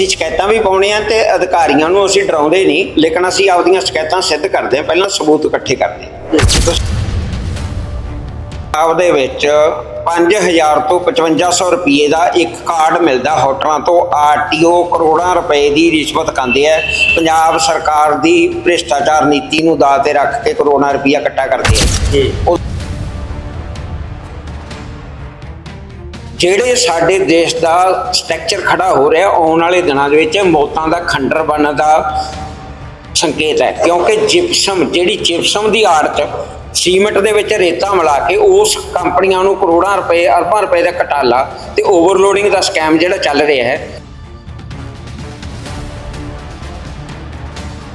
ਅਸੀਂ ਸ਼ਿਕਾਇਤਾਂ ਵੀ ਪਾਉਣੇ ਆ ਤੇ ਅਧਿਕਾਰੀਆਂ ਨੂੰ ਅਸੀਂ ਡਰਾਉਂਦੇ ਨਹੀਂ ਲੇਕਿਨ ਅਸੀਂ ਆਪਦੀਆਂ ਸ਼ਿਕਾਇਤਾਂ ਸਿੱਧ ਕਰਦੇ ਆ ਪਹਿਲਾਂ ਸਬੂਤ ਇਕੱਠੇ ਕਰਦੇ ਹਾਂ। ਆਪਦੇ ਵਿੱਚ 5000 ਤੋਂ 5500 ਰੁਪਏ ਦਾ ਇੱਕ ਕਾਰਡ ਮਿਲਦਾ ਹੋਟਲਾਂ ਤੋਂ ਆਰਟੀਓ ਕਰੋੜਾਂ ਰੁਪਏ ਦੀ ਰਿਸ਼ਵਤ ਖਾਂਦੇ ਆ। ਪੰਜਾਬ ਸਰਕਾਰ ਦੀ ਭ੍ਰਿਸ਼ਟਾਚਾਰ ਨੀਤੀ ਨੂੰ ਦਾਅ ਤੇ ਰੱਖ ਕੇ ਕਰੋੜਾਂ ਰੁਪਇਆ ਇਕੱਠਾ ਕਰਦੇ ਆ। ਜਿਹੜੇ ਸਾਡੇ ਦੇਸ਼ ਦਾ ਸਟਰਕਚਰ ਖੜਾ ਹੋ ਰਿਹਾ, ਆਉਣ ਵਾਲੇ ਦਿਨਾਂ ਦੇ ਵਿੱਚ ਮੌਤਾਂ ਦਾ ਖੰਡਰ ਬਣਨ ਦਾ ਸੰਕੇਤ ਹੈ। ਕਿਉਂਕਿ ਜਿਪਸਮ ਜਿਹੜੀ ਜਿਪਸਮ ਦੀ ਆੜ ਚ ਸੀਮੈਂਟ ਦੇ ਵਿੱਚ ਰੇਤਾ ਮਿਲਾ ਕੇ ਉਸ ਕੰਪਨੀਆਂ ਨੂੰ ਕਰੋੜਾਂ ਰੁਪਏ, ਅਰਬਾਂ ਰੁਪਏ ਦਾ ਘਟਾਲਾ ਤੇ ਓਵਰਲੋਡਿੰਗ ਦਾ ਸਕੈਮ ਜਿਹੜਾ ਚੱਲ ਰਿਹਾ ਹੈ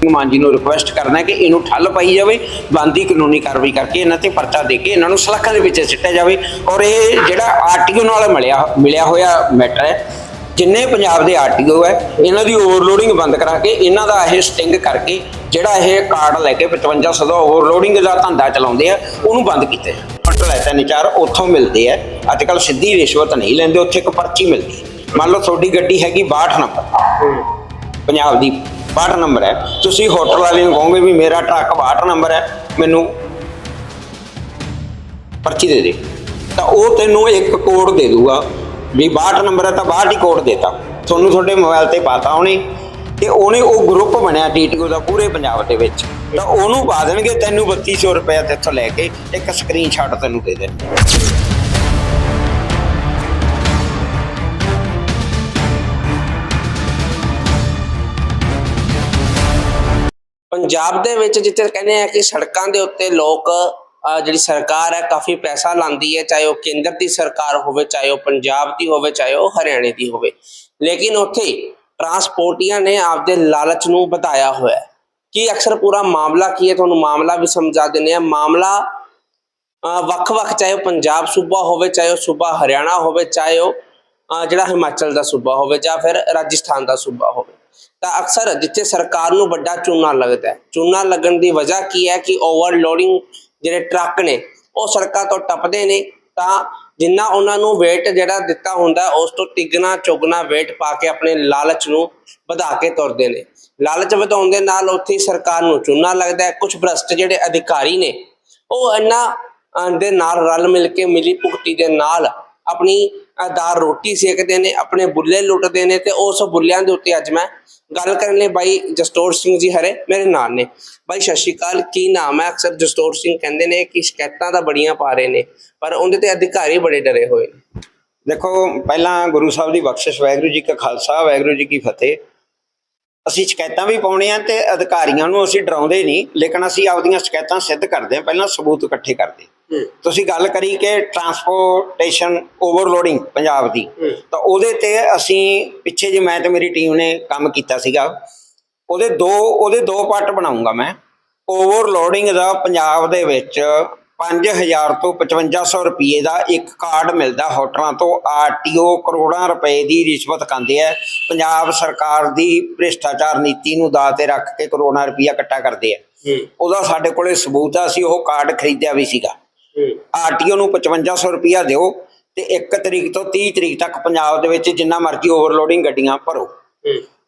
ਮਾਨ ਜੀ ਨੂੰ ਰਿਕੁਐਸਟ ਕਰਨਾ ਕਿ ਇਹਨੂੰ ਠੱਲ ਪਾਈ ਜਾਵੇ ਬੰਦੀ ਕਾਨੂੰਨੀ ਕਾਰਵਾਈ ਕਰਕੇ ਇਹਨਾਂ ਤੇ ਪਰਚਾ ਦੇ ਕੇ ਇਹਨਾਂ ਨੂੰ ਸਲਾਖਾਂ ਦੇ ਵਿੱਚ ਸਿੱਟਿਆ ਜਾਵੇ। ਔਰ ਇਹ ਜਿਹੜਾ ਆਰਟੀਓ ਨਾਲ ਮਿਲਿਆ ਮਿਲਿਆ ਹੋਇਆ ਮੈਟਰ ਹੈ ਜਿੰਨੇ ਪੰਜਾਬ ਦੇ ਆਰਟੀਓ ਹੈ ਇਹਨਾਂ ਦੀ ਓਵਰਲੋਡਿੰਗ ਬੰਦ ਕਰਾ ਕੇ ਇਹਨਾਂ ਦਾ ਇਹ ਸਟਿੰਗ ਕਰਕੇ ਜਿਹੜਾ ਇਹ ਕਾਰਡ ਲੈ ਕੇ 5500 ਦਾ ਓਵਰਲੋਡਿੰਗ ਦਾ ਧੰਦਾ ਚਲਾਉਂਦੇ ਆ ਉਹਨੂੰ ਬੰਦ ਕੀਤੇ। ਫਟਲ ਹੈ ਤਿੰਨ ਚਾਰ ਉੱਥੋਂ ਮਿਲਦੇ ਆ। ਅੱਜ ਕੱਲ ਸਿੱਧੀ ਰਿਸ਼ਵਤ ਨਹੀਂ ਲੈਂਦੇ ਉੱਥੇ ਇੱਕ ਪਰਚੀ ਮਿਲਦੀ। ਮੰਨ ਲਓ ਤੁਹਾਡੀ ਗੱਡੀ ਹੈਗੀ 62 ਨੰਬਰ। ਪੰਜਾਬ ਦੀ 62 ਨੰਬਰ ਹੈ। ਤੁਸੀਂ ਹੋਟਲ ਵਾਲੇ ਨੂੰ ਕਹੋਗੇ ਵੀ ਮੇਰਾ ਟਰੱਕ 62 ਨੰਬਰ ਹੈ, ਮੈਨੂੰ ਪਰਚੀ ਦੇ ਦੇ। ਤਾਂ ਉਹ ਤੈਨੂੰ ਇੱਕ ਕੋਡ ਦੇ ਦੂਗਾ ਵੀ 62 ਨੰਬਰ ਹੈ ਤਾਂ 62 ਹੀ ਕੋਡ ਦੇਤਾ। ਤੁਹਾਨੂੰ ਤੁਹਾਡੇ ਮੋਬਾਈਲ ਤੇ ਪਾਤਾ ਉਹਨੇ ਤੇ ਉਹਨੇ ਉਹ ਗਰੁੱਪ ਬਣਿਆ ਟੀਟੀਓ ਦਾ ਪੂਰੇ ਪੰਜਾਬ ਦੇ ਵਿੱਚ। ਤਾਂ ਉਹਨੂੰ ਪਾ ਦੇਣਗੇ ਤੈਨੂੰ 3200 ਰੁਪਏ ਤੇ ਇੱਥੋਂ ਲੈ ਕੇ ਇੱਕ ਸਕਰੀਨਸ਼ਾਟ ਤੈਨੂੰ ਦੇ ਦੇਣਗੇ। ਪੰਜਾਬ ਦੇ ਵਿੱਚ ਜਿੱਥੇ ਕਹਿੰਦੇ ਆ ਕਿ ਸੜਕਾਂ ਦੇ ਉੱਤੇ ਲੋਕ ਜਿਹੜੀ ਸਰਕਾਰ ਹੈ, ਕਾਫੀ ਪੈਸਾ ਲਾਂਦੀ ਹੈ, ਚਾਹੇ ਉਹ ਕੇਂਦਰ ਦੀ ਸਰਕਾਰ ਹੋਵੇ, ਚਾਹੇ ਉਹ ਪੰਜਾਬ ਦੀ ਹੋਵੇ, ਚਾਹੇ ਉਹ ਹਰਿਆਣੇ ਦੀ ਹੋਵੇ। ਲੇਕਿਨ ਉੱਥੇ ਟਰਾਂਸਪੋਰਟੀਆਂ ਨੇ ਆਪਦੇ ਲਾਲਚ ਨੂੰ ਵਧਾਇਆ ਹੋਇਆ ਕੀ ਅਕਸਰ ਪੂਰਾ ਮਾਮਲਾ ਕੀ ਹੈ? ਤੁਹਾਨੂੰ ਮਾਮਲਾ ਵੀ ਸਮਝਾ ਦਿੰਦੇ ਆ ਮਾਮਲਾ ਵੱਖ-ਵੱਖ, ਚਾਹੇ ਉਹ ਪੰਜਾਬ ਸੂਬਾ ਹੋਵੇ, ਚਾਹੇ ਉਹ ਸੂਬਾ ਹਰਿਆਣਾ ਹੋਵੇ, ਚਾਹੇ ਉਹ ਜਿਹੜਾ ਹਿਮਾਚਲ ਦਾ ਸੂਬਾ ਹੋਵੇ ਜਾਂ ਫਿਰ ਰਾਜਸਥਾਨ ਦਾ ਸੂਬਾ ਹੋਵੇ। ਤਾਂ ਅਕਸਰ ਜਿੱਥੇ ਸਰਕਾਰ ਨੂੰ ਵੱਡਾ ਚੂਨਾ ਲੱਗਦਾ ਹੈ ਚੂਨਾ ਲੱਗਣ ਦੀ ਵਜ੍ਹਾ ਕੀ ਹੈ ਕਿ ਓਵਰਲੋਡਿੰਗ ਜਿਹੜੇ ਟਰੱਕ ਨੇ ਉਹ ਸੜਕਾਂ ਤੋਂ ਟੱਪਦੇ ਨੇ ਤਾਂ ਜਿੰਨਾ ਉਹਨਾਂ ਨੂੰ weight ਜਿਹੜਾ ਦਿੱਤਾ ਹੁੰਦਾ ਉਸ ਤੋਂ ਤਿੱਗਣਾ ਚੁਗਣਾ weight ਪਾ ਕੇ ਆਪਣੇ ਲਾਲਚ ਨੂੰ ਵਧਾ ਕੇ ਤੁਰਦੇ ਨੇ। ਲਾਲਚ ਵਧਾਉਣ ਦੇ ਨਾਲ ਉੱਥੇ ਸਰਕਾਰ ਨੂੰ ਚੂਨਾ ਲੱਗਦਾ ਹੈ ਕੁਝ ਭ੍ਰਸ਼ਟ ਜਿਹੜੇ ਅਧਿਕਾਰੀ ਨੇ ਉਹ ਇਹਨਾਂ ਅਹ, ਦੇ ਨਾਲ ਰਲ ਮਿਲ ਕੇ ਮਿਲੀ ਭੁਗਤੀ ਦੇ ਨਾਲ ਆਪਣੀ ਦਾਲ ਰੋਟੀ ਸੇਕਦੇ ਨੇ, ਆਪਣੇ ਬੁੱਲੇ ਲੁੱਟਦੇ ਨੇ ਤੇ ਉਸ ਬੁੱਲਿਆਂ ਦੇ ਉੱਤੇ ਅੱਜ ਮੈਂ ਗੱਲ ਕਰਨ ਲਈ ਬਾਈ ਜਸਟੋਰ ਸਿੰਘ ਜੀ ਹਰੇ, ਮੇਰੇ ਨਾਲ ਨੇ। ਬਾਈ, ਸਤਿ ਸ਼੍ਰੀ ਅਕਾਲ। ਕੀ ਨਾਮ ਹੈ? ਅਕਸਰ ਜਸਟੋਰ ਸਿੰਘ ਕਹਿੰਦੇ ਨੇ ਕਿ ਸ਼ਿਕਾਇਤਾਂ ਤਾਂ ਬੜੀਆਂ ਪਾ ਰਹੇ ਨੇ, ਪਰ ਉਹਦੇ ਤੇ ਅਧਿਕਾਰੀ ਬੜੇ ਡਰੇ ਹੋਏ ਨੇ। ਦੇਖੋ, ਪਹਿਲਾਂ ਗੁਰੂ ਸਾਹਿਬ ਦੀ ਬਖਸ਼ਿਸ਼, ਵਾਹਿਗੁਰੂ ਜੀ ਕਾ ਖਾਲਸਾ, ਵਾਹਿਗੁਰੂ ਜੀ ਕੀ ਫਤਿਹ। ਅਸੀਂ ਸ਼ਿਕਾਇਤਾਂ ਵੀ ਪਾਉਣੇ ਆ ਤੇ ਅਧਿਕਾਰੀਆਂ ਨੂੰ ਅਸੀਂ ਡਰਾਉਂਦੇ ਨਹੀਂ, ਲੇਕਿਨ ਅਸੀਂ ਆਪਦੀਆਂ ਸ਼ਿਕਾਇਤਾਂ ਸਿੱਧ ਕਰਦੇ ਆ ਪਹਿਲਾਂ ਸਬੂਤ ਇਕੱਠੇ ਕਰਦੇ ਤੁਸੀਂ ਗੱਲ ਕਰੀ ਕਿ ਟਰਾਂਸਪੋਰਟੇਸ਼ਨ ਓਵਰਲੋਡਿੰਗ ਪੰਜਾਬ ਦੀ ਤਾਂ ਉਹਦੇ ਤੇ ਅਸੀਂ ਪਿੱਛੇ ਜੇ ਮੈਂ ਤੇ ਮੇਰੀ ਟੀਮ ਨੇ ਕੰਮ ਕੀਤਾ ਸੀਗਾ ਉਹਦੇ ਦੋ ਉਹਦੇ ਦੋ ਪਾਰਟ ਬਣਾਉਂਗਾ ਮੈਂ। ਓਵਰਲੋਡਿੰਗ ਦਾ ਪੰਜਾਬ ਦੇ ਵਿੱਚ 5000 ਤੋਂ 5500 ਰੁਪਏ ਦਾ ਇੱਕ ਕਾਰਡ ਮਿਲਦਾ ਹੋਟਲਾਂ ਤੋਂ। ਆਰਟੀਓ ਕਰੋੜਾਂ ਰੁਪਏ ਦੀ ਰਿਸ਼ਵਤ ਖਾਂਦੇ ਆ। ਪੰਜਾਬ ਸਰਕਾਰ ਦੀ ਭ੍ਰਿਸ਼ਟਾਚਾਰ ਨੀਤੀ ਨੂੰ ਦਾਅ ਤੇ ਰੱਖ ਕੇ ਕਰੋੜਾਂ ਰੁਪਇਆ ਇਕੱਠਾ ਕਰਦੇ ਆ। ਉਹਦਾ ਸਾਡੇ ਕੋਲੇ ਸਬੂਤ ਆ ਅਸੀਂ ਉਹ ਕਾਰਡ ਖਰੀਦਿਆ ਵੀ ਸੀਗਾ। ਆਰਟੀਓ ਨੂੰ 5500 ਰੁਪਇਆ ਦਿਓ ਤੇ 1 ਤਰੀਕ ਤੋਂ 30 ਤਰੀਕ ਤੱਕ ਪੰਜਾਬ ਦੇ ਵਿੱਚ ਜਿੰਨਾ ਮਰਜ਼ੀ ਓਵਰਲੋਡਿੰਗ ਗੱਡੀਆਂ ਭਰੋ।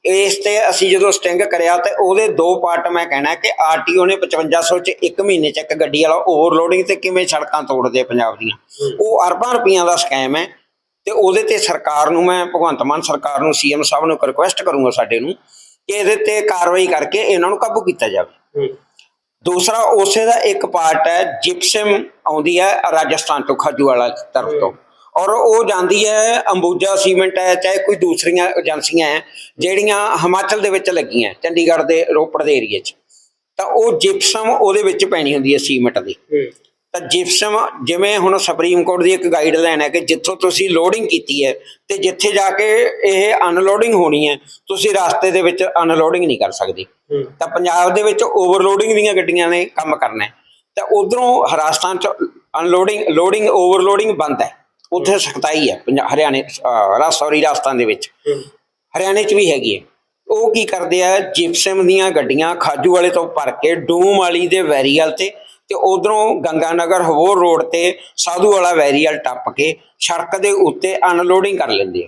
ਇਸ ਤੇ ਅਸੀਂ ਜਦੋਂ ਸਟਿੰਗ ਕਰਿਆ ਤੇ ਉਹਦੇ ਦੋ ਪਾਰਟ ਮੈਂ ਕਹਿਣਾ ਕਿ ਆਰਟੀਓ ਨੇ 5500 ਚ ਇੱਕ ਮਹੀਨੇ ਚ ਇੱਕ ਗੱਡੀ ਵਾਲਾ ਓਵਰਲੋਡਿੰਗ ਤੇ ਕਿਵੇਂ ਸੜਕਾਂ ਤੋੜਦੇ ਪੰਜਾਬ ਦੀਆਂ। ਉਹ ਅਰਬਾਂ ਰੁਪਈਆਂ ਦਾ ਸਕੈਮ ਹੈ ਤੇ ਉਹਦੇ ਤੇ ਸਰਕਾਰ ਨੂੰ ਮੈਂ, ਭਗਵੰਤ ਮਾਨ ਸਰਕਾਰ ਨੂੰ ਸੀਐਮ ਸਾਹਿਬ ਨੂੰ ਰਿਕੁਐਸਟ ਕਰੂੰਗਾ ਸਾਡੇ ਨੂੰ ਕਿ ਇਹਦੇ ਤੇ ਕਾਰਵਾਈ ਕਰਕੇ ਇਹਨਾਂ ਨੂੰ ਕਾਬੂ ਕੀਤਾ ਜਾਵੇ। ਦੂਸਰਾ ਉਸੇ ਦਾ ਇੱਕ ਪਾਰਟ ਹੈ ਜਿਪਸਮ ਆਉਂਦੀ ਹੈ ਰਾਜਸਥਾਨ ਤੋਂ ਖਾਜੂਵਾਲਾ ਤਰਫ ਤੋਂ। ਔਰ ਉਹ ਜਾਂਦੀ ਹੈ ਅੰਬੂਜਾ ਸੀਮੈਂਟ ਹੈ ਚਾਹੇ ਕੋਈ ਦੂਸਰੀਆਂ ਏਜੰਸੀਆਂ ਹੈ ਜਿਹੜੀਆਂ ਹਿਮਾਚਲ ਦੇ ਵਿੱਚ ਲੱਗੀਆਂ ਚੰਡੀਗੜ੍ਹ ਦੇ ਰੋਪੜ ਦੇ ਏਰੀਏ 'ਚ। ਤਾਂ ਉਹ ਜਿਪਸਮ ਉਹਦੇ ਵਿੱਚ ਪੈਣੀ ਹੁੰਦੀ ਹੈ ਸੀਮੈਂਟ ਦੀ। ਤਾਂ ਜਿਪਸਮ ਜਿਵੇਂ ਹੁਣ ਸੁਪਰੀਮ ਕੋਰਟ ਦੀ ਇੱਕ ਗਾਈਡਲਾਈਨ ਹੈ ਕਿ ਜਿੱਥੋਂ ਤੁਸੀਂ ਲੋਡਿੰਗ ਕੀਤੀ ਹੈ ਤੇ ਜਿੱਥੇ ਜਾ ਕੇ ਇਹ ਅਨਲੋਡਿੰਗ ਹੋਣੀ ਹੈ ਤੁਸੀਂ ਰਸਤੇ ਦੇ ਵਿੱਚ ਅਨਲੋਡਿੰਗ ਨਹੀਂ ਕਰ ਸਕਦੇ। ਤਾਂ ਪੰਜਾਬ ਦੇ ਵਿੱਚ ਓਵਰਲੋਡਿੰਗ ਦੀਆਂ ਗੱਡੀਆਂ ਨੇ ਕੰਮ ਕਰਨਾ ਤਾਂ ਉਧਰੋਂ ਰਾਜਸਥਾਨ ਚ ਅਨਲੋਡਿੰਗ ਲੋਡਿੰਗ ਓਵਰਲੋਡਿੰਗ ਬੰਦ ਹੈ। ਉੱਥੇ ਸਖਤਾਈ ਹੈ ਹਰਿਆਣੇ ਰਾ ਸੌਰੀ ਰਾਜਸਥਾਨ ਦੇ ਵਿੱਚ। ਹਰਿਆਣੇ ਚ ਵੀ ਹੈਗੀ ਹੈ। ਉਹ ਕੀ ਕਰਦੇ ਆ ਜਿਪਸਮ ਦੀਆਂ ਗੱਡੀਆਂ ਖਾਜੂ ਵਾਲੇ ਤੋਂ ਭਰ ਕੇ ਡੂਮ ਵਾਲੀ ਦੇ ਵੈਰੀਅਲ ਤੇ ਤੇ ਉਧਰੋਂ ਗੰਗਾਨਗਰ ਹਵੋਰ ਰੋਡ ਤੇ ਸਾਧੂ ਵਾਲਾ ਵੈਰੀਅਲ ਟੱਪ ਕੇ ਸੜਕ ਦੇ ਉੱਤੇ ਅਨਲੋਡਿੰਗ ਕਰ ਲੈਂਦੇ ਆ।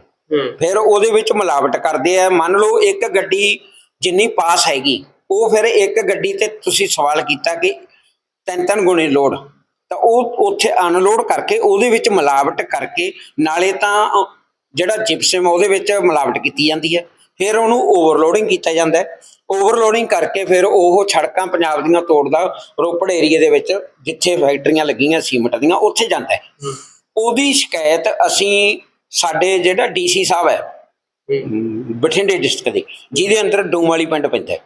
ਫਿਰ ਉਹਦੇ ਵਿੱਚ ਮਿਲਾਵਟ ਕਰਦੇ ਆ। ਮੰਨ ਲਓ ਇੱਕ ਗੱਡੀ ਜਿੰਨੀ ਪਾਸ ਹੈਗੀ ਉਹ ਫਿਰ ਇੱਕ ਗੱਡੀ ਤੇ ਤੁਸੀਂ ਸਵਾਲ ਕੀਤਾ ਕਿ ਤਿੰਨ ਤਿੰਨ ਗੁਣੇ ਲੋਡ ਤਾਂ ਉਹ ਉੱਥੇ ਅਨਲੋਡ ਕਰਕੇ ਉਹਦੇ ਵਿੱਚ ਮਿਲਾਵਟ ਕਰਕੇ ਨਾਲੇ ਤਾਂ ਜਿਹੜਾ ਜਿਪਸਮ ਉਹਦੇ ਵਿੱਚ ਮਿਲਾਵਟ ਕੀਤੀ ਜਾਂਦੀ ਹੈ ਫਿਰ ਉਹਨੂੰ ਓਵਰਲੋਡਿੰਗ ਕੀਤਾ ਜਾਂਦਾ ਹੈ। ਓਵਰਲੋਡਿੰਗ ਕਰਕੇ ਫਿਰ ਉਹ ਸੜਕਾਂ ਪੰਜਾਬ ਦੀਆਂ ਤੋੜਦਾ ਰੋਪੜ ਏਰੀਏ ਦੇ ਵਿੱਚ ਜਿੱਥੇ ਫੈਕਟਰੀਆਂ ਲੱਗੀਆਂ ਸੀਮਟ ਦੀਆਂ ਉੱਥੇ ਜਾਂਦਾ ਹੈ। ਉਹਦੀ ਸ਼ਿਕਾਇਤ ਅਸੀਂ ਸਾਡੇ ਜਿਹੜਾ ਡੀਸੀ ਸਾਹਿਬ ਹੈ। ਬਠਿੰਡੇ ਡਿਸਟ੍ਰਿਕਟ ਦੇ ਜਿਹਦੇ ਅੰਦਰ ਡੂਮਾਲੀ ਪਿੰਡ ਪੈਂਦਾ ਹੈ।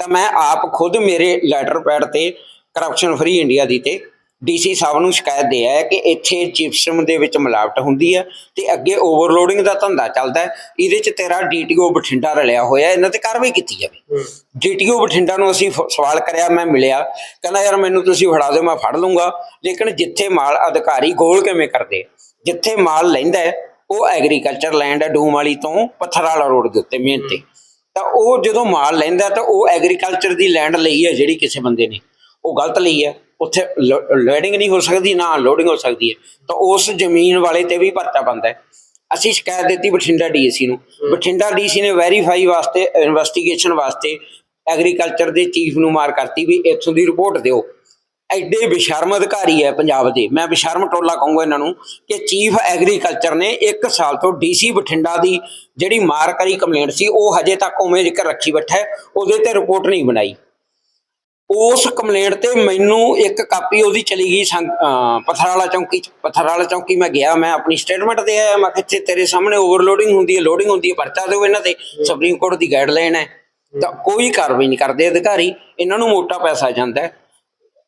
ਤਾਂ ਮੈਂ ਆਪ ਖੁਦ ਮੇਰੇ ਲੈਟਰ ਪੈਡ ਤੇ ਕਰਪਸ਼ਨ ਫਰੀ ਇੰਡੀਆ ਦੀ ਤੇ ਡੀਸੀ ਸਾਹਿਬ ਨੂੰ ਸ਼ਿਕਾਇਤ ਦੇ ਹੈ ਕਿ ਇੱਥੇ ਜਿਪਸਮ ਦੇ ਵਿੱਚ ਮਿਲਾਵਟ ਹੁੰਦੀ ਹੈ ਤੇ ਅੱਗੇ ਓਵਰਲੋਡਿੰਗ ਦਾ ਧੰਦਾ ਚੱਲਦਾ ਹੈ। ਇਹਦੇ ਚ ਤੇਰਾ ਡੀਟੀਓ ਬਠਿੰਡਾ ਰਲਿਆ ਹੋਇਆ ਇਹਨਾਂ ਤੇ ਕਾਰਵਾਈ ਕੀਤੀ ਜਾਵੇ। ਡੀਟੀਓ ਬਠਿੰਡਾ ਨੂੰ ਅਸੀਂ ਸਵਾਲ ਕਰਿਆ ਮੈਂ ਮਿਲਿਆ। ਕਹਿੰਦਾ ਯਾਰ ਮੈਨੂੰ ਤੁਸੀਂ ਫੜਾ ਦਿਓ ਮੈਂ ਫੜ ਲੂੰਗਾ। ਲੇਕਿਨ ਜਿੱਥੇ ਮਾਲ ਅਧਿਕਾਰੀ ਗੋਲ ਕਿਵੇਂ ਕਰਦੇ ਜਿੱਥੇ ਮਾਲ ਲੈਂਦਾ ਉਹ ਐਗਰੀਕਲਚਰ ਲੈਂਡ ਹੈ ਡੂਮ ਵਾਲੀ ਤੋਂ ਪੱਥਰ ਵਾਲਾ ਰੋਡ ਦੇ ਉੱਤੇ ਮੇਨ ਤੇ। ਤਾਂ ਉਹ ਜਦੋਂ ਮਾਲ ਲੈਂਦਾ ਤਾਂ ਉਹ ਐਗਰੀਕਲਚਰ ਦੀ ਲੈਂਡ ਲਈ ਹੈ ਜਿਹੜੀ ਕਿਸੇ ਬੰਦੇ ਨੇ। ਉਹ ਗਲਤ ਲਈ ਹੈ ਉੱਥੇ ਲੋਡਿੰਗ ਨਹੀਂ ਹੋ ਸਕਦੀ ਨਾ ਲੋਡਿੰਗ ਹੋ ਸਕਦੀ ਹੈ। ਤਾਂ ਉਸ ਜ਼ਮੀਨ ਵਾਲੇ ਤੇ ਵੀ ਪਰਚਾ ਬੰਦਾ ਹੈ। ਅਸੀਂ ਸ਼ਿਕਾਇਤ ਦਿੱਤੀ ਬਠਿੰਡਾ ਡੀਸੀ ਨੂੰ। ਬਠਿੰਡਾ ਡੀਸੀ ਨੇ ਵੈਰੀਫਾਈ ਵਾਸਤੇ ਇਨਵੈਸਟੀਗੇਸ਼ਨ ਵਾਸਤੇ ਐਗਰੀਕਲਚਰ ਦੇ ਚੀਫ ਨੂੰ ਮਾਰ ਕਰਤੀ ਵੀ ਇੱਥੋਂ ਦੀ ਰਿਪੋਰਟ ਦਿਓ। ਐਡੇ ਬੇਸ਼ਰਮ ਅਧਿਕਾਰੀ ਹੈ ਪੰਜਾਬ ਦੇ। ਮੈਂ ਬੇਸ਼ਰਮ ਟੋਲਾ ਕਹੂੰਗਾ ਇਹਨਾਂ ਨੂੰ ਕਿ ਚੀਫ ਐਗਰੀਕਲਚਰ ਨੇ 1 ਸਾਲ ਤੋਂ ਡੀਸੀ ਬਠਿੰਡਾ ਦੀ ਜਿਹੜੀ ਮਾਰ ਕਰੀ ਕੰਪਲੇਂਟ ਸੀ ਉਹ ਹਜੇ ਤੱਕ ਉਵੇਂ ਜ਼ਿਕਰ ਰੱਖੀ ਬੈਠਾ ਉਹਦੇ ਤੇ ਰਿਪੋਰਟ ਨਹੀਂ ਬਣਾਈ। ਉਸ ਕੰਪਲੇਂਟ ਤੇ ਮੈਨੂੰ ਇੱਕ ਕਾਪੀ ਉਹਦੀ ਚਲੀ ਗਈ ਪੱਥਰਾਲਾ ਚੌਂਕੀ ਚ। ਪੱਥਰਾਲਾ ਚੌਂਕੀ ਮੈਂ ਗਿਆ ਮੈਂ ਆਪਣੀ ਸਟੇਟਮੈਂਟ ਦੇ ਆਇਆ ਮੈਂ ਕਿਹਾ ਤੇਰੇ ਸਾਹਮਣੇ ਓਵਰਲੋਡਿੰਗ ਹੁੰਦੀ ਹੈ ਲੋਡਿੰਗ ਹੁੰਦੀ ਹੈ ਪਰਚਾ ਦਿਓ ਇਹਨਾਂ ਤੇ। ਸੁਪਰੀਮ ਕੋਰਟ ਦੀ ਗਾਈਡਲਾਈਨ ਹੈ। ਤਾਂ ਕੋਈ ਕਾਰਵਾਈ ਨਹੀਂ ਕਰਦੇ ਅਧਿਕਾਰੀ। ਇਹਨਾਂ ਨੂੰ ਮੋਟਾ ਪੈਸਾ ਜਾਂਦਾ ਹੈ।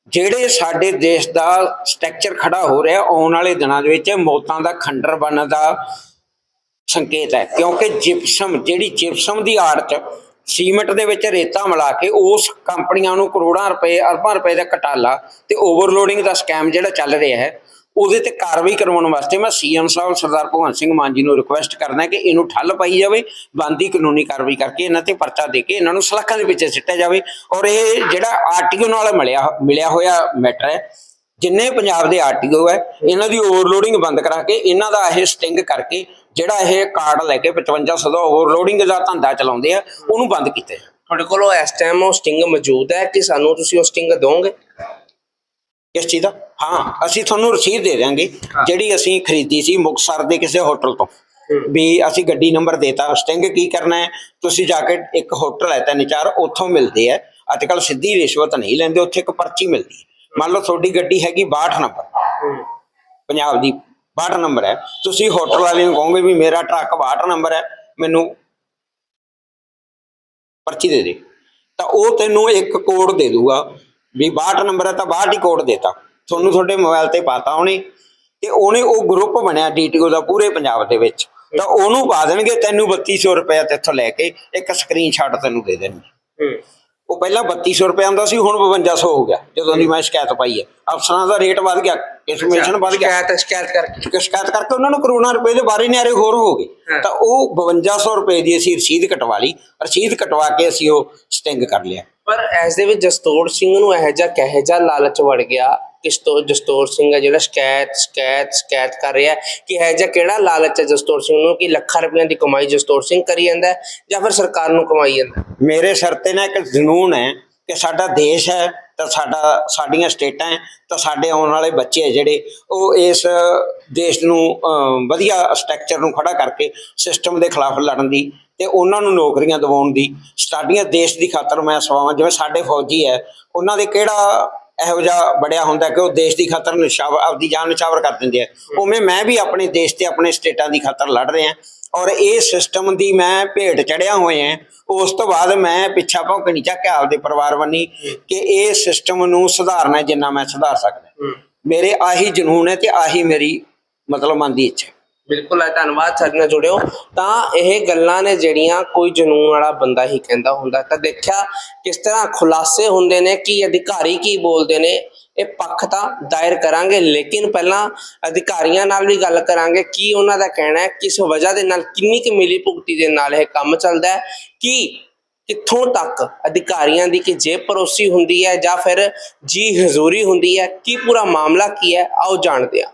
ਜਿਹੜੇ ਸਾਡੇ ਦੇਸ਼ ਦਾ ਸਟਰਕਚਰ ਖੜਾ ਹੋ ਰਿਹਾ, ਆਉਣ ਵਾਲੇ ਦਿਨਾਂ ਦੇ ਵਿੱਚ ਮੌਤਾਂ ਦਾ ਖੰਡਰ ਬਣਨ ਦਾ ਸੰਕੇਤ ਹੈ। ਕਿਉਂਕਿ ਜਿਪਸਮ ਜਿਹੜੀ ਜਿਪਸਮ ਦੀ ਆੜ ਚ ਸੀਮੈਂਟ ਦੇ ਵਿੱਚ ਰੇਤਾ ਮਿਲਾ ਕੇ ਉਸ ਕੰਪਨੀਆਂ ਨੂੰ ਕਰੋੜਾਂ ਰੁਪਏ, ਅਰਬਾਂ ਰੁਪਏ ਦਾ ਘਟਾਲਾ ਤੇ ਓਵਰਲੋਡਿੰਗ ਦਾ ਸਕੈਮ ਜਿਹੜਾ ਚੱਲ ਰਿਹਾ ਹੈ ਉਹਦੇ ਤੇ ਕਾਰਵਾਈ ਕਰਵਾਉਣ ਵਾਸਤੇ ਮੈਂ ਸੀਐਮ ਸਾਹਿਬ ਸਰਦਾਰ ਭਗਵੰਤ ਸਿੰਘ ਮਾਨ ਜੀ ਨੂੰ ਰਿਕੁਐਸਟ ਕਰਦਾ ਕਿ ਇਹਨੂੰ ਠੱਲ ਪਾਈ ਜਾਵੇ ਬੰਦੀ ਕਾਨੂੰਨੀ ਕਾਰਵਾਈ ਕਰਕੇ ਇਹਨਾਂ ਤੇ ਪਰਚਾ ਦੇ ਕੇ ਇਹਨਾਂ ਨੂੰ ਸਲਾਖਾਂ ਦੇ ਪਿੱਛੇ ਸਿੱਟਿਆ ਜਾਵੇ। ਔਰ ਇਹ ਜਿਹੜਾ ਆਰਟੀਓ ਨਾਲ ਮਿਲਿਆ ਮਿਲਿਆ ਹੋਇਆ ਮੈਟਰ ਹੈ, ਜਿੰਨੇ ਪੰਜਾਬ ਦੇ ਆਰਟੀਓ ਹੈ, ਇਹਨਾਂ ਦੀ ਓਵਰਲੋਡਿੰਗ ਬੰਦ ਕਰਾ ਕੇ ਇਹਨਾਂ ਦਾ ਇਹ ਸਟਿੰਗ ਕਰਕੇ ਜਿਹੜਾ ਇਹ ਕਾਰਡ ਲੈ ਕੇ 5500 ਦਾ ਓਵਰਲੋਡਿੰਗ ਦਾ ਧੰਦਾ ਚਲਾਉਂਦੇ ਆ, ਉਹਨੂੰ ਬੰਦ ਕੀਤਾ ਜਾਵੇ ਤੁਹਾਡੇ ਕੋਲ ਇਸ ਟਾਈਮ ਉਹ ਸਟਿੰਗ ਮੌਜੂਦ ਹੈ ਕਿ ਸਾਨੂੰ ਤੁਸੀਂ ਉਹ ਸਟਿੰਗ ਦੋਗੇ ਕਿਸ ਚੀਜ਼ ਦਾ? ਹਾਂ ਅਸੀਂ ਤੁਹਾਨੂੰ ਰਸੀਦ ਦੇ ਦਿਆਂਗੇ ਜਿਹੜੀ ਅਸੀਂ ਖਰੀਦੀ ਸੀ ਮੁਕਤਸਰ ਦੇ ਕਿਸੇ ਹੋਟਲ ਤੋਂ। ਵੀ ਅਸੀਂ ਗੱਡੀ ਨੰਬਰ ਦੇਤਾ ਸਟਿੰਗ ਕੀ ਕਰਨਾ ਹੈ? ਤੁਸੀਂ ਜਾ ਕੇ ਇੱਕ ਹੋਟਲ ਹੈ ਤਿੰਨ ਚਾਰ ਉੱਥੋਂ ਮਿਲਦੇ ਆ ਅੱਜ ਕੱਲ ਸਿੱਧੀ ਰਿਸ਼ਵਤ ਨਹੀਂ ਲੈਂਦੇ ਉੱਥੇ ਇੱਕ ਪਰਚੀ ਮਿਲਦੀ ਹੈ। ਮੰਨ ਲਓ ਤੁਹਾਡੀ ਗੱਡੀ ਹੈਗੀ 62 ਨੰਬਰ। ਪੰਜਾਬ ਦੀ 62 ਨੰਬਰ ਹੈ। ਤੁਸੀਂ ਹੋਟਲ ਵਾਲੇ ਨੂੰ ਕਹੋਗੇ ਵੀ ਮੇਰਾ ਟਰੱਕ 62 ਨੰਬਰ ਹੈ ਮੈਨੂੰ ਪਰਚੀ ਦੇ ਦੇ ਤਾਂ ਉਹ ਤੈਨੂੰ ਇੱਕ ਕੋਡ ਦੇ ਦੂਗਾ ਵੀ 62 ਨੰਬਰ ਹੈ ਤਾਂ 62 ਹੀ ਕੋਡ ਦੇਤਾ। ਤੁਹਾਨੂੰ ਤੁਹਾਡੇ ਮੋਬਾਈਲ ਤੇ ਪਾਤਾ ਉਹਨੇ। ਤੇ ਉਹਨੇ ਉਹ ਗਰੁੱਪ ਬਣਿਆ ਡੀਟੀਓ ਦਾ ਪੂਰੇ ਪੰਜਾਬ ਦੇ ਵਿੱਚ। ਤਾਂ ਉਹਨੂੰ ਪਾ ਦੇਣਗੇ ਤੈਨੂੰ 3200 ਰੁਪਏ ਤੇ ਇੱਥੋਂ ਲੈ ਕੇ ਇੱਕ ਸਕਰੀਨਸ਼ਾਟ ਤੈਨੂੰ ਦੇ ਦੇਣਗੇ। ਉਹ ਪਹਿਲਾਂ 3200 ਰੁਪਏ ਆਉਂਦਾ ਸੀ ਹੁਣ 5200 ਹੋ ਗਿਆ ਜਦੋਂ ਦੀ ਮੈਂ ਸ਼ਿਕਾਇਤ ਪਾਈ ਹੈ। ਅਫਸਰਾਂ ਦਾ ਰੇਟ ਵੱਧ ਗਿਆ ਇਨਫੋਰਮੇਸ਼ਨ ਵੱਧ ਗਿਆ। ਸ਼ਿਕਾਇਤ ਸ਼ਿਕਾਇਤ ਕਰਕੇ। ਸ਼ਿਕਾਇਤ ਕਰਕੇ ਉਹਨਾਂ ਨੂੰ ਕਰੋਨਾ ਰੁਪਏ ਦੇ ਬਾਰੇ ਨਿਆਰੇ ਹੋਰ ਹੋ ਗਏ। ਤਾਂ ਉਹ 5200 ਰੁਪਏ ਦੀ ਅਸੀਂ ਰਸੀਦ ਕਟਵਾ ਲਈ। ਰਸੀਦ ਕਟਵਾ ਕੇ ਅਸੀਂ ਉਹ ਸਟਿੰਗ ਕਰ ਲਿਆ। ਪਰ ਇਸ ਦੇ ਵਿੱਚ ਜਸਤੋੜ ਸਿੰਘ ਨੂੰ ਇਹੋ ਜਿਹਾ ਕਹੇ ਜਿਹਾ ਲਾਲਚ ਵੜ ਗਿਆ ਕਿਸ ਤੋਂ ਜਸਤੋੜ ਸਿੰਘ ਹੈ ਜਿਹੜਾ ਸ਼ਿਕਾਇਤ ਸ਼ਿਕਾਇਤ ਸ਼ਿਕਾਇਤ ਕਰ ਰਿਹਾ ਕਿ ਇਹੋ ਜਿਹਾ ਕਿਹੜਾ ਲਾਲਚ ਹੈ ਜਸਤੋੜ ਸਿੰਘ ਨੂੰ ਕਿ ਲੱਖਾਂ ਰੁਪਈਆਂ ਦੀ ਕਮਾਈ ਜਸਤੋੜ ਸਿੰਘ ਕਰੀ ਜਾਂਦਾ ਜਾਂ ਫਿਰ ਸਰਕਾਰ ਨੂੰ ਕਮਾਈ ਜਾਂਦਾ ਮੇਰੇ ਸਿਰ ਤੇ ਨਾ ਇੱਕ ਜਨੂਨ ਹੈ ਕਿ ਸਾਡਾ ਦੇਸ਼ ਹੈ ਤਾਂ ਸਾਡਾ, ਸਾਡੀਆਂ ਸਟੇਟਾਂ ਹੈ ਤਾਂ ਸਾਡੇ ਆਉਣ ਵਾਲੇ ਬੱਚੇ ਹੈ ਜਿਹੜੇ, ਉਹ ਇਸ ਦੇਸ਼ ਨੂੰ ਵਧੀਆ ਸਟਰਕਚਰ ਨੂੰ ਖੜਾ ਕਰਕੇ ਸਿਸਟਮ ਦੇ ਖਿਲਾਫ ਲੜਨ ਦੀ ਤੇ ਉਹਨਾਂ ਨੂੰ ਨੌਕਰੀਆਂ ਦਿਵਾਉਣ ਦੀ ਸਾਡੀਆਂ ਦੇਸ਼ ਦੀ ਖਾਤਰ ਮੈਂ ਸਵਾਵਾਂ ਜਿਵੇਂ ਸਾਡੇ ਫੌਜੀ ਹੈ ਉਹਨਾਂ ਦੇ ਕਿਹੜਾ ਇਹੋ ਜਿਹਾ ਬੜਿਆ ਹੁੰਦਾ ਕਿ ਉਹ ਦੇਸ਼ ਦੀ ਖਾਤਰ ਨਿਸ਼ਾਵਰ ਆਪਦੀ ਜਾਨ ਨਿਸ਼ਾਵਰ ਕਰ ਦਿੰਦੇ ਆ। ਉਵੇਂ ਮੈਂ ਵੀ ਆਪਣੇ ਦੇਸ਼ ਤੇ ਆਪਣੇ ਸਟੇਟਾਂ ਦੀ ਖਾਤਰ ਲੜ ਰਿਹਾ ਔਰ ਇਹ ਸਿਸਟਮ ਦੀ ਮੈਂ ਭੇਟ ਚੜਿਆ ਹੋਇਆ ਉਸ ਤੋਂ ਬਾਅਦ ਮੈਂ ਪਿੱਛਾ ਭੌਂਕ ਨਹੀਂ ਚੱਕਿਆ ਆਪਦੇ ਪਰਿਵਾਰ ਵੰਨੀ ਕਿ ਇਹ ਸਿਸਟਮ ਨੂੰ ਸੁਧਾਰਨਾ ਹੈ ਜਿੰਨਾ ਮੈਂ ਸੁਧਾਰ ਸਕਦਾ। ਮੇਰੇ ਆਹੀ ਜਨੂਨ ਹੈ ਤੇ ਆਹੀ ਮੇਰੀ ਮਤਲਬ ਮਨ ਦੀ ਇੱਛਾ ਹੈ। ਬਿਲਕੁਲ ਹੈ ਧੰਨਵਾਦ ਸਾਡੇ ਨਾਲ ਜੁੜਿਓ। ਤਾਂ ਇਹ ਗੱਲਾਂ ਨੇ ਜਿਹੜੀਆਂ ਕੋਈ ਜਨੂਨ ਵਾਲਾ ਬੰਦਾ ਹੀ ਕਹਿੰਦਾ ਹੁੰਦਾ। ਤਾਂ ਦੇਖਿਆ ਕਿਸ ਤਰ੍ਹਾਂ ਖੁਲਾਸੇ ਹੁੰਦੇ ਨੇ, ਕਿ ਅਧਿਕਾਰੀ ਕੀ ਬੋਲਦੇ ਨੇ, ਇਹ ਪੱਖ ਤਾਂ ਦਾਇਰ ਕਰਾਂਗੇ, ਲੇਕਿਨ ਪਹਿਲਾਂ ਅਧਿਕਾਰੀਆਂ ਨਾਲ ਵੀ ਗੱਲ ਕਰਾਂਗੇ, ਕੀ ਉਹਨਾਂ ਦਾ ਕਹਿਣਾ ਹੈ, ਕਿਸ ਵਜ੍ਹਾ ਦੇ ਨਾਲ, ਕਿੰਨੀ ਕੁ ਮਿਲੀ ਭੁਗਤੀ ਦੇ ਨਾਲ ਇਹ ਕੰਮ ਚੱਲਦਾ ਹੈ, ਕਿ ਕਿੱਥੋਂ ਤੱਕ ਅਧਿਕਾਰੀਆਂ ਦੀ ਕਿ ਜੇਬ ਪਰੋਸੀ ਹੁੰਦੀ ਹੈ ਜਾਂ ਫਿਰ ਜੀ ਹਜ਼ੂਰੀ ਹੁੰਦੀ ਹੈ, ਕੀ ਪੂਰਾ ਮਾਮਲਾ ਕੀ ਹੈ, ਆਓ ਜਾਣਦੇ ਹਾਂ।